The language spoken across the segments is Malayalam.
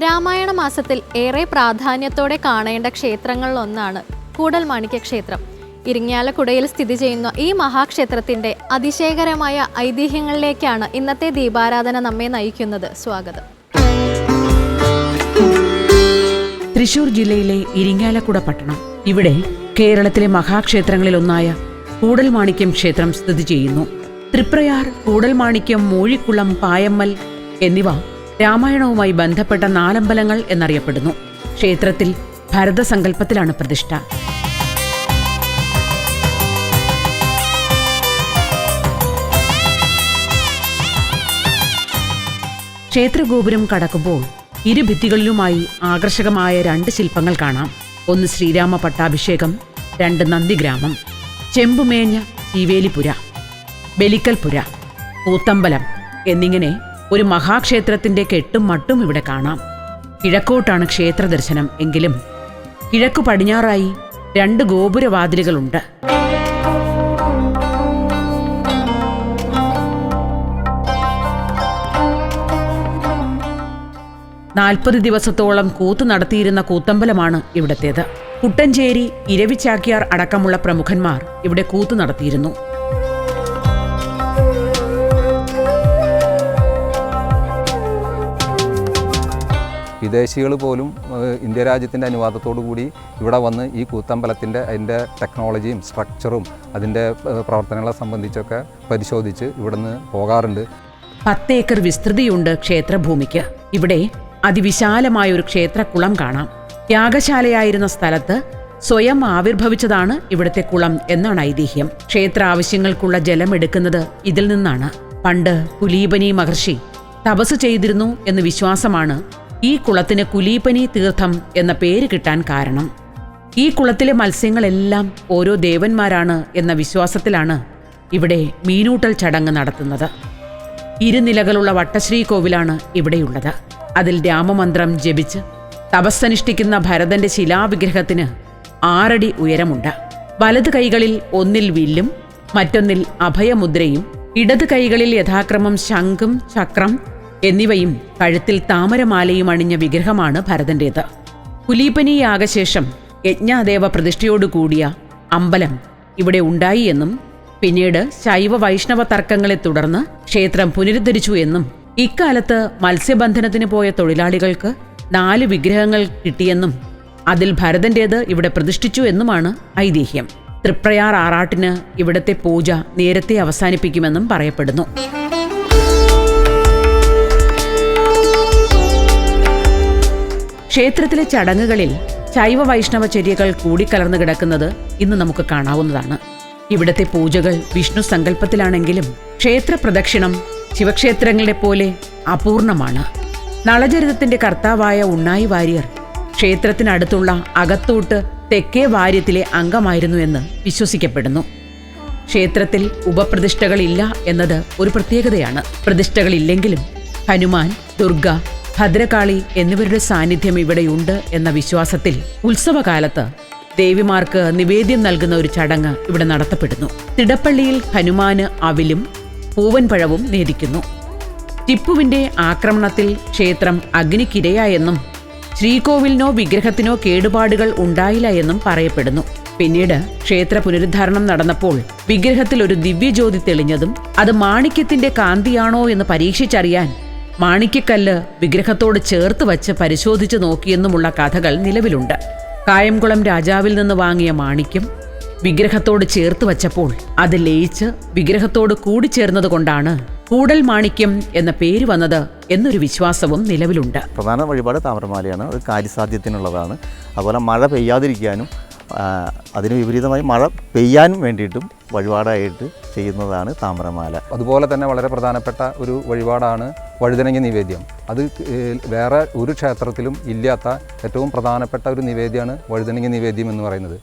രാമായണ മാസത്തിൽ ഏറെ പ്രാധാന്യത്തോടെ കാണേണ്ട ക്ഷേത്രങ്ങളിലൊന്നാണ് കൂടൽമാണിക്യ ക്ഷേത്രം ഇരിങ്ങാലക്കുടയിൽ സ്ഥിതി ചെയ്യുന്ന ഈ മഹാക്ഷേത്രത്തിന്റെ അതിശയകരമായ ഐതിഹ്യങ്ങളിലേക്കാണ് ഇന്നത്തെ ദീപാരാധന നമ്മെ നയിക്കുന്നത്. സ്വാഗതം. തൃശൂർ ജില്ലയിലെ ഇരിങ്ങാലക്കുട പട്ടണം. ഇവിടെ കേരളത്തിലെ മഹാക്ഷേത്രങ്ങളിലൊന്നായ കൂടൽമാണിക്യം ക്ഷേത്രം സ്ഥിതി ചെയ്യുന്നു. തൃപ്രയാർ കൂടൽമാണിക്യം മൂഴിക്കുളം പായമ്മൽ എന്നിവ രാമായണവുമായി ബന്ധപ്പെട്ട നാലമ്പലങ്ങൾ എന്നറിയപ്പെടുന്നു. ക്ഷേത്രത്തിൽ ഭരതസങ്കല്പത്തിലാണ് പ്രതിഷ്ഠ. ക്ഷേത്രഗോപുരം കടക്കുമ്പോൾ ഇരുഭിത്തികളിലുമായി ആകർഷകമായ രണ്ട് ശില്പങ്ങൾ കാണാം. ഒന്ന് ശ്രീരാമ പട്ടാഭിഷേകം രണ്ട് നന്ദിഗ്രാമം. ചെമ്പുമേഞ്ഞ ശീവേലിപുര ബലിക്കൽപുര പൂത്തമ്പലം എന്നിങ്ങനെ ഒരു മഹാക്ഷേത്രത്തിന്റെ കെട്ടും മട്ടും ഇവിടെ കാണാം. കിഴക്കോട്ടാണ് ക്ഷേത്ര ദർശനം എങ്കിലും. കിഴക്കു പടിഞ്ഞാറായി രണ്ട് ഗോപുരവാതിലുകളുണ്ട്. നാൽപ്പത് ദിവസത്തോളം കൂത്ത് നടത്തിയിരുന്ന കൂത്തമ്പലമാണ് ഇവിടത്തേത്. കുട്ടഞ്ചേരി ഇരവിച്ചാക്യാർ അടക്കമുള്ള പ്രമുഖന്മാർ ഇവിടെ കൂത്ത് നടത്തിയിരുന്നു. വിദേശികൾ പോലും ഇന്ത്യ രാജ്യത്തിന്റെ അനുവാദത്തോടു കൂടി ഇവിടെ വന്ന് ഈ കൂത്തമ്പലത്തിന്റെ അതിന്റെ ടെക്നോളജിയും സ്ട്രക്ചറും അതിന്റെ പ്രവർത്തനങ്ങളെ സംബന്ധിച്ചൊക്കെ പരിശോധിച്ച് ഇവിടുന്ന് പോകാറുണ്ട്. പത്ത് ഏക്കർ വിസ്തൃതിയുണ്ട് ക്ഷേത്രഭൂമിക്ക്. ഇവിടെ അതിവിശാലമായ ഒരു ക്ഷേത്രക്കുളം കാണാം. യാഗശാലയായിരുന്ന സ്ഥലത്ത് സ്വയം ആവിർഭവിച്ചതാണ് ഇവിടുത്തെ കുളം എന്നാണ് ഐതിഹ്യം. ക്ഷേത്ര ആവശ്യങ്ങൾക്കുള്ള ജലം എടുക്കുന്നത് ഇതിൽ നിന്നാണ്. പണ്ട് പുലീപനി മഹർഷി തപസ് ചെയ്തിരുന്നു എന്ന് വിശ്വാസമാണ് ഈ കുളത്തിന് കുലീപനി തീർത്ഥം എന്ന പേര് കിട്ടാൻ കാരണം. ഈ കുളത്തിലെ മത്സ്യങ്ങളെല്ലാം ഓരോ ദേവന്മാരാണ് എന്ന വിശ്വാസത്തിലാണ് ഇവിടെ മീനൂട്ടൽ ചടങ്ങ് നടത്തുന്നത്. ഇരുനിലകളുള്ള വട്ടശ്രീ കോവിലാണ് ഇവിടെയുള്ളത്. അതിൽ രാമമന്ത്രം ജപിച്ച് തപസ്സനുഷ്ഠിക്കുന്ന ഭരതന്റെ ശിലാവിഗ്രഹത്തിന് ആറടി ഉയരമുണ്ട്. വലത് കൈകളിൽ ഒന്നിൽ വില്ലും മറ്റൊന്നിൽ അഭയമുദ്രയും ഇടത് കൈകളിൽ യഥാക്രമം ശംഖും ചക്രം എന്നിവയും കഴുത്തിൽ താമരമാലയും അണിഞ്ഞ വിഗ്രഹമാണ് ഭരതന്റേത്. കുലീപനി യാഗശേഷം യജ്ഞാദേവ പ്രതിഷ്ഠയോടുകൂടിയ അമ്പലം ഇവിടെ ഉണ്ടായി എന്നും പിന്നീട് ശൈവ വൈഷ്ണവ തർക്കങ്ങളെ തുടർന്ന് ക്ഷേത്രം പുനരുദ്ധരിച്ചു എന്നും ഇക്കാലത്ത് മത്സ്യബന്ധനത്തിന് പോയ തൊഴിലാളികൾക്ക് നാല് വിഗ്രഹങ്ങൾ കിട്ടിയെന്നും അതിൽ ഭരതന്റേത് ഇവിടെ പ്രതിഷ്ഠിച്ചു എന്നുമാണ് ഐതിഹ്യം. തൃപ്രയാർ ആറാട്ടിന് ഇവിടത്തെ പൂജ നേരത്തെ അവസാനിപ്പിക്കുമെന്നും പറയപ്പെടുന്നു. ക്ഷേത്രത്തിലെ ചടങ്ങുകളിൽ ശൈവ വൈഷ്ണവ ചര്യകൾ കൂടിക്കലർന്നു കിടക്കുന്നത് ഇന്ന് നമുക്ക് കാണാവുന്നതാണ്. ഇവിടത്തെ പൂജകൾ വിഷ്ണു സങ്കല്പത്തിലാണെങ്കിലും ക്ഷേത്ര പ്രദക്ഷിണം ശിവക്ഷേത്രങ്ങളെ പോലെ അപൂർണമാണ്. നളചരിതത്തിന്റെ കർത്താവായ ഉണ്ണായി വാര്യർ ക്ഷേത്രത്തിനടുത്തുള്ള അകത്തോട്ട് തെക്കേ വാര്യത്തിലെ അംഗമായിരുന്നു എന്ന് വിശ്വസിക്കപ്പെടുന്നു. ക്ഷേത്രത്തിൽ ഉപപ്രതിഷ്ഠകളില്ല എന്നത് ഒരു പ്രത്യേകതയാണ്. പ്രതിഷ്ഠകളില്ലെങ്കിലും ഹനുമാൻ ദുർഗ ഭദ്രകാളി എന്നിവരുടെ സാന്നിധ്യം ഇവിടെയുണ്ട് എന്ന വിശ്വാസത്തിൽ ഉത്സവകാലത്ത് ദേവിമാർക്ക് നിവേദ്യം നൽകുന്ന ഒരു ചടങ്ങ് ഇവിടെ നടത്തപ്പെടുന്നു. തിടപ്പള്ളിയിൽ ഹനുമാന് അവിലും പൂവൻപഴവും നേദിക്കുന്നു. ടിപ്പുവിന്റെ ആക്രമണത്തിൽ ക്ഷേത്രം അഗ്നിക്കിരയായെന്നും ശ്രീകോവിലിനോ വിഗ്രഹത്തിനോ കേടുപാടുകൾ ഉണ്ടായില്ല എന്നും പറയപ്പെടുന്നു. പിന്നീട് ക്ഷേത്ര പുനരുദ്ധാരണം നടന്നപ്പോൾ വിഗ്രഹത്തിൽ ഒരു ദിവ്യജ്യോതി തെളിഞ്ഞതും അത് മാണിക്യത്തിന്റെ കാന്തിയാണോ എന്ന് പരീക്ഷിച്ചറിയാൻ മാണിക്യക്കല്ല് വിഗ്രഹത്തോട് ചേർത്ത് വച്ച് പരിശോധിച്ചു നോക്കിയെന്നുമുള്ള കഥകൾ നിലവിലുണ്ട്. കായംകുളം രാജാവിൽ നിന്ന് വാങ്ങിയ മാണിക്യം വിഗ്രഹത്തോട് ചേർത്ത് വച്ചപ്പോൾ അത് ലയിച്ച് വിഗ്രഹത്തോട് കൂടിച്ചേർന്നത് കൊണ്ടാണ് കൂടൽ മാണിക്യം എന്ന പേര് വന്നത് എന്നൊരു വിശ്വാസവും നിലവിലുണ്ട്. പ്രധാന വഴിപാട് താമരമാലയാണ്. അത് കാര്യസാധ്യത്തിനുള്ളതാണ്. അതുപോലെ മഴ പെയ്യാതിരിക്കാനും അതിന് വിപരീതമായി മഴ പെയ്യാൻ വേണ്ടിയിട്ടും വഴിപാടായിട്ട് ചെയ്യുന്നതാണ് താമരമാല. അതുപോലെ തന്നെ വളരെ പ്രധാനപ്പെട്ട ഒരു വഴിപാടാണ് വഴുതനങ്ങ നിവേദ്യം. അത് വേറെ ഒരു ക്ഷേത്രത്തിലും ഇല്ലാത്ത ഏറ്റവും പ്രധാനപ്പെട്ട ഒരു നിവേദ്യമാണ് വഴുതനങ്ങ നിവേദ്യം എന്ന് പറയുന്നത്.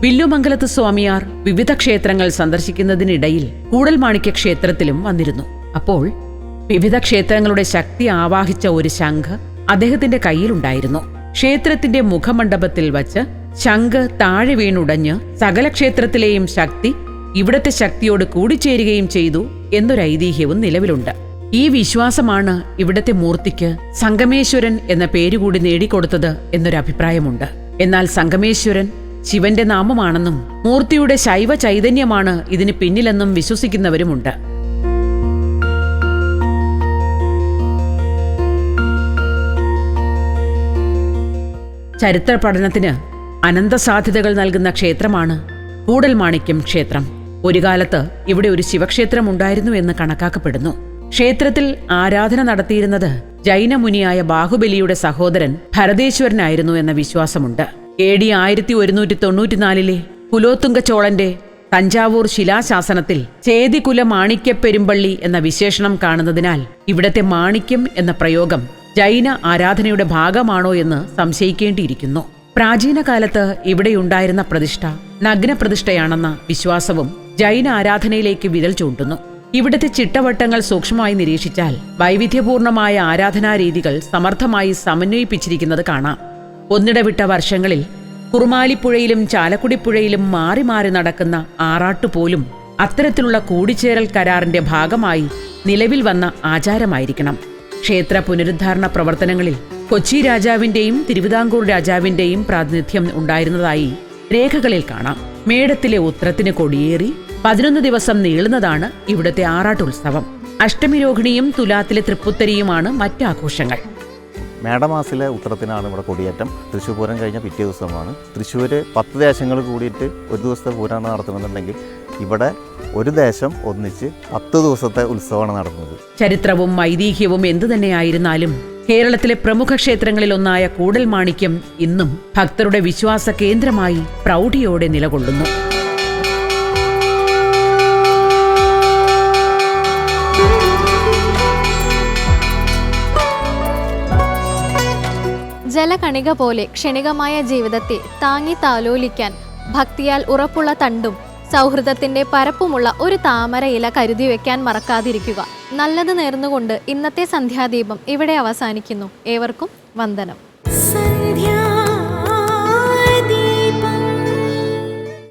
വില്ലുമംഗലത്ത് സ്വാമിയാർ വിവിധ ക്ഷേത്രങ്ങൾ സന്ദർശിക്കുന്നതിനിടയിൽ കൂടൽമാണിക്യ ക്ഷേത്രത്തിലും വന്നിരുന്നു. അപ്പോൾ വിവിധ ക്ഷേത്രങ്ങളുടെ ശക്തി ആവാഹിച്ച ഒരു ശംഖ് അദ്ദേഹത്തിന്റെ കയ്യിലുണ്ടായിരുന്നു. ക്ഷേത്രത്തിന്റെ മുഖമണ്ഡപത്തിൽ വച്ച് ശംഖ് താഴെ വീണുടഞ്ഞ് സകല ക്ഷേത്രത്തിലെയും ശക്തി ഇവിടത്തെ ശക്തിയോട് കൂടിച്ചേരുകയും ചെയ്തു എന്നൊരു ഐതിഹ്യവും നിലവിലുണ്ട്. ഈ വിശ്വാസമാണ് ഇവിടത്തെ മൂർത്തിക്ക് സംഗമേശ്വരൻ എന്ന പേരുകൂടി നേടിക്കൊടുത്തത് എന്നൊരു അഭിപ്രായമുണ്ട്. എന്നാൽ സംഗമേശ്വരൻ ശിവന്റെ നാമമാണെന്നും മൂർത്തിയുടെ ശൈവ ചൈതന്യമാണ് ഇതിന് പിന്നിലെന്നും വിശ്വസിക്കുന്നവരുമുണ്ട്. ചരിത്ര പഠനത്തിന് അനന്ത സാധ്യതകൾ നൽകുന്ന ക്ഷേത്രമാണ് കൂടൽമാണിക്യം ക്ഷേത്രം. ഒരു കാലത്ത് ഇവിടെ ഒരു ശിവക്ഷേത്രം ഉണ്ടായിരുന്നു എന്ന് കണക്കാക്കപ്പെടുന്നു. ക്ഷേത്രത്തിൽ ആരാധന നടത്തിയിരുന്നത് ജൈനമുനിയായ ബാഹുബലിയുടെ സഹോദരൻ ഭരതേശ്വരനായിരുന്നു എന്ന വിശ്വാസമുണ്ട്. എ ഡി ആയിരത്തി ഒരുന്നൂറ്റി തൊണ്ണൂറ്റിനാലിലെ കുലോത്തുങ്ക ചോളന്റെ തഞ്ചാവൂർ ശിലാശാസനത്തിൽ ചേതികുല മാണിക്യപ്പെരുമ്പള്ളി എന്ന വിശേഷണം കാണുന്നതിനാൽ ഇവിടത്തെ മാണിക്യം എന്ന പ്രയോഗം ജൈന ആരാധനയുടെ ഭാഗമാണോ എന്ന് സംശയിക്കേണ്ടിയിരിക്കുന്നു. പ്രാചീന കാലത്ത് ഇവിടെയുണ്ടായിരുന്ന പ്രതിഷ്ഠ നഗ്നപ്രതിഷ്ഠയാണെന്ന വിശ്വാസവും ജൈന ആരാധനയിലേക്ക് വിരൽ ചൂണ്ടുന്നു. ഇവിടുത്തെ ചിട്ടവട്ടങ്ങൾ സൂക്ഷ്മമായി നിരീക്ഷിച്ചാൽ വൈവിധ്യപൂർണമായ ആരാധനാരീതികൾ സമർത്ഥമായി സമന്വയിപ്പിച്ചിരിക്കുന്നത് കാണാം. ഒന്നിടവിട്ട വർഷങ്ങളിൽ കുറുമാലിപ്പുഴയിലും ചാലക്കുടിപ്പുഴയിലും മാറി മാറി നടക്കുന്ന ആറാട്ടുപോലും അത്തരത്തിലുള്ള കൂടിച്ചേരൽ കരാറിന്റെ ഭാഗമായി നിലവിൽ വന്ന ആചാരമായിരിക്കണം. ക്ഷേത്ര പുനരുദ്ധാരണ പ്രവർത്തനങ്ങളിൽ കൊച്ചി രാജാവിന്റെയും തിരുവിതാംകൂർ രാജാവിന്റെയും പ്രാതിനിധ്യം ഉണ്ടായിരുന്നതായി രേഖകളിൽ കാണാം. മേടത്തിലെ ഉത്രത്തിന് കൊടിയേറി പതിനൊന്ന് ദിവസം നീളുന്നതാണ് ഇവിടുത്തെ ആറാട്ടുത്സവം. അഷ്ടമി രോഹിണിയും തുലാത്തിലെ തൃപ്പുത്തരിയുമാണ് മറ്റാഘോഷങ്ങൾ. മേടമാസിലെ ഉത്തരത്തിനാണ് ഇവിടെ കൊടിയേറ്റം. തൃശ്ശൂർ പൂരം കഴിഞ്ഞ പിറ്റേ ദിവസമാണ്. തൃശ്ശൂർ പത്ത് ദേശങ്ങൾ കൂടിയിട്ട് ഒരു ദിവസത്തെ പൂരമാണ് നടത്തുന്നുണ്ടെങ്കിൽ ഇവിടെ ഒരു ദേശം ഒന്നിച്ച് പത്ത് ദിവസത്തെ ഉത്സവമാണ് നടന്നത്. ചരിത്രവും ഐതിഹ്യവും എന്തു തന്നെയായിരുന്നാലും കേരളത്തിലെ പ്രമുഖ ക്ഷേത്രങ്ങളിൽ ഒന്നായ കൂടൽ മാണിക്യം ഇന്നും ഭക്തരുടെ വിശ്വാസ കേന്ദ്രമായി പ്രൗഢിയോടെ നിലകൊള്ളുന്നു. ജലകണിക പോലെ ക്ഷണികമായ ജീവിതത്തെ താങ്ങി താലോലിക്കാൻ ഭക്തിയാൽ ഉറപ്പുള്ള തണ്ടും സൗഹൃദത്തിന്റെ പരപ്പുമുള്ള ഒരു താമര ഇല കരുതി വെക്കാൻ മറക്കാതിരിക്കുക. നല്ലത് നേർന്നുകൊണ്ട് ഇന്നത്തെ സന്ധ്യാദീപം ഇവിടെ അവസാനിക്കുന്നു. ഏവർക്കും വന്ദനം.